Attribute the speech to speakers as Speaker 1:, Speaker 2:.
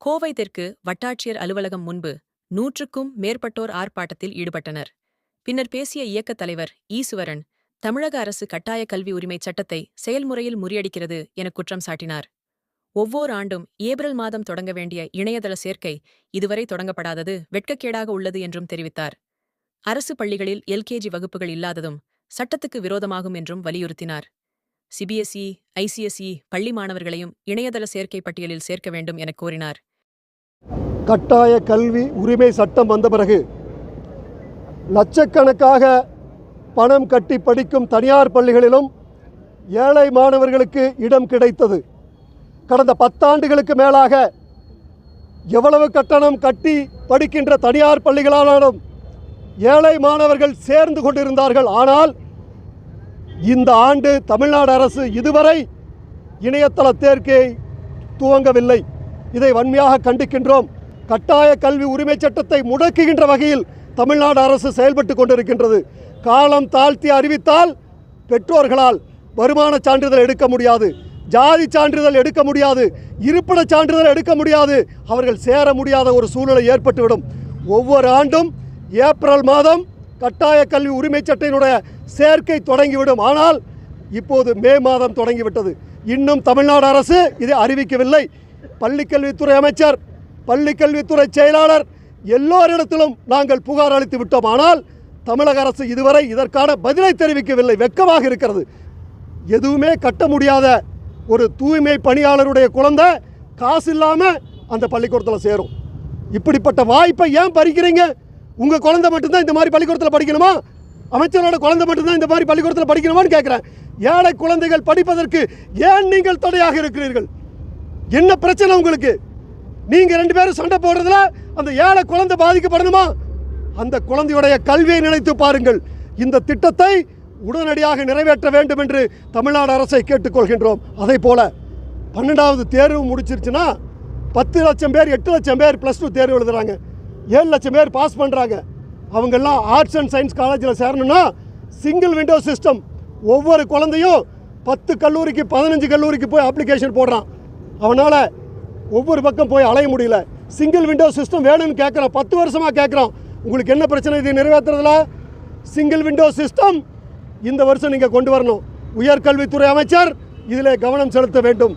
Speaker 1: கோவை தெற்கு வட்டாட்சியர் அலுவலகம் முன்பு நூற்றுக்கும் மேற்பட்டோர் ஆர்ப்பாட்டத்தில் ஈடுபட்டனர். பின்னர் பேசிய இயக்கத் தலைவர் ஈசுவரன் தமிழக அரசு கட்டாய கல்வி உரிமைச் சட்டத்தை செயல்முறையில் முறியடிக்கிறது என குற்றம் சாட்டினார். ஒவ்வொரு ஆண்டும் ஏப்ரல் மாதம் தொடங்க வேண்டிய இணையதள சேர்க்கை இதுவரை தொடங்கப்படாதது வெட்கக்கேடாக உள்ளது என்றும் தெரிவித்தார். அரசு பள்ளிகளில் எல்கேஜி வகுப்புகள் இல்லாததும் சட்டத்துக்கு விரோதமாகும் என்றும் வலியுறுத்தினார். சிபிஎஸ்இ ஐசிஎஸ்இ பள்ளி மாணவர்களையும் இணையதள சேர்க்கை பட்டியலில் சேர்க்க வேண்டும் என கோரினார்.
Speaker 2: கட்டாய கல்வி உரிமை சட்டம் வந்த பிறகு லட்சக்கணக்காக பணம் கட்டி படிக்கும் தனியார் பள்ளிகளிலும் ஏழை மாணவர்களுக்கு இடம் கிடைத்தது. கடந்த பத்தாண்டுகளுக்கு மேலாக எவ்வளவு கட்டணம் கட்டி படிக்கின்ற தனியார் பள்ளிகளானாலும் ஏழை மாணவர்கள் சேர்ந்து கொண்டிருந்தார்கள். ஆனால் இந்த ஆண்டு தமிழ்நாடு அரசு இதுவரை இணையதள தேர்க்கை துவங்கவில்லை. இதை வன்மையாக கண்டிக்கின்றோம். கட்டாய கல்வி உரிமை சட்டத்தை முடக்குகின்ற வகையில் தமிழ்நாடு அரசு செயல்பட்டு கொண்டிருக்கின்றது. காலம் தாழ்த்தி அறிவித்தால் பெற்றோர்களால் வருமான சான்றிதழ் எடுக்க முடியாது. ஜாதி சான்றிதழ் எடுக்க முடியாது. இருப்பிட சான்றிதழ் எடுக்க முடியாது. அவர்கள் சேர முடியாத ஒரு சூழ்நிலை ஏற்பட்டுவிடும். ஒவ்வொரு ஆண்டும் ஏப்ரல் மாதம் கட்டாய கல்வி உரிமை சட்டையினுடைய சேர்க்கை தொடங்கிவிடும். ஆனால் இப்போது மே மாதம் தொடங்கிவிட்டது. இன்னும் தமிழ்நாடு அரசு இதை அறிவிக்கவில்லை. பள்ளிக்கல்வித்துறை அமைச்சர் பள்ளிக்கல்வித்துறை செயலாளர் எல்லோரிடத்திலும் நாங்கள் புகார் அளித்து விட்டோம். ஆனால் தமிழக அரசு இதுவரை இதற்கான பதிலை தெரிவிக்கவில்லை. வெட்கமாக இருக்கிறது. எதுவுமே கட்ட முடியாத ஒரு தூய்மை பணியாளருடைய குழந்தை காசு இல்லாமல் அந்த பள்ளிக்கூடத்தில் சேரும். இப்படிப்பட்ட வாய்ப்பை ஏன் பறிக்கிறீங்க? உங்கள் குழந்தை மட்டும்தான் இந்த மாதிரி பள்ளிக்கூடத்தில் படிக்கணுமா? அமைச்சரோட குழந்தை மட்டும்தான் இந்த மாதிரி பள்ளிக்கூடத்தில் படிக்கணுமான்னு கேட்குறேன் ஏழை குழந்தைகள் படிப்பதற்கு ஏன் நீங்கள் தடையாக இருக்கிறீர்கள்? என்ன பிரச்சனை உங்களுக்கு? நீங்க ரெண்டு பேரும் சண்டை போடுறதுல அந்த ஏழை குழந்தை பாதிக்கப்படணுமா? அந்த குழந்தையுடைய கல்வியை நினைத்து பாருங்கள். இந்த திட்டத்தை உடனடியாக நிறைவேற்ற வேண்டும் என்று தமிழ்நாடு அரசை கேட்டுக்கொள்கின்றோம். அதே போல பன்னெண்டாவது தேர்வு முடிச்சிருச்சுன்னா பத்து லட்சம் பேர் எட்டு லட்சம் பேர் ப்ளஸ் டூ தேர்வு எழுதுறாங்க. ஏழு லட்சம் பேர் பாஸ் பண்ணுறாங்க அவங்கெல்லாம் ஆர்ட்ஸ் அண்ட் சயின்ஸ் காலேஜில் சேரணும்னா சிங்கிள் விண்டோ சிஸ்டம் ஒவ்வொரு குழந்தையும் பத்து கல்லூரிக்கு பதினஞ்சு கல்லூரிக்கு போய் அப்ளிகேஷன் போடுறான். அவனால் ஒவ்வொரு பக்கம் போய் அலைய முடியல. சிங்கிள் விண்டோ சிஸ்டம் வேணும்னு கேட்குறோம் பத்து வருஷமாக கேட்குறோம் உங்களுக்கு என்ன பிரச்சனை? இது நிறைவேற்றுறதுல சிங்கிள் விண்டோ சிஸ்டம் இந்த வருஷம் நீங்கள் கொண்டு வரணும். உயர்கல்வித்துறை அமைச்சர் இதில் கவனம் செலுத்த வேண்டும்.